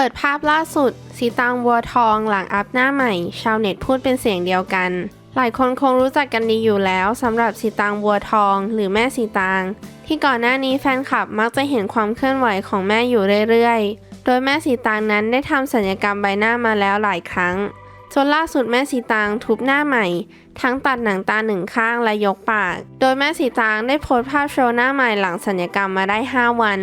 ปิดภาพล่าสุด สีตางวัวทองหลังอัพหน้าใหม่ ชาวเน็ตพูดเป็นเสียงเดียวกัน หลายคนคงรู้จักกันดีอยู่แล้วสำหรับสีตางวัวทอง หรือแม่สีตาง ที่ก่อนหน้านี้แฟนคลับมักจะเห็นความเคลื่อนไหวของแม่อยู่เรื่อยๆ โดยแม่สีตางนั้นได้ทำศัลยกรรมใบหน้ามาแล้วหลายครั้ง จนล่าสุดแม่สีตางทุบหน้าใหม่ ทั้งตัดหนังตาหนึ่งข้างและยกปาก โดยแม่สีตางได้โพสต์ภาพโชว์หน้าใหม่หลังศัลยกรรมมาได้ 5 วัน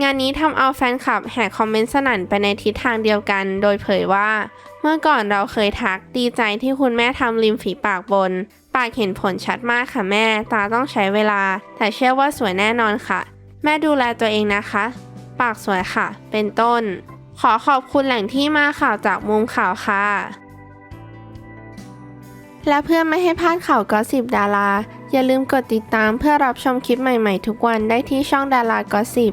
งานนี้ทำเอาแฟนคลับแห่คอมเมนต์สนั่นไปในทิศทางเดียวกัน โดยเผยว่า เมื่อก่อนเราเคยทักดีใจที่คุณแม่ทำริมฝีปากบน ปากเห็นผลชัดมากค่ะแม่ ตาต้องใช้เวลา แต่เชื่อว่าสวยแน่นอนค่ะ แม่ดูแลตัวเองนะคะ ปากสวยค่ะ เป็นต้น ขอขอบคุณแหล่งที่มาข่าวจากมุมข่าวค่ะ และเพื่อไม่ให้พลาดข่าวก็สิบดารา อย่าลืมกดติดตามเพื่อรับชมคลิปใหม่ ๆ ทุกวันได้ที่ช่องดารากอสิบ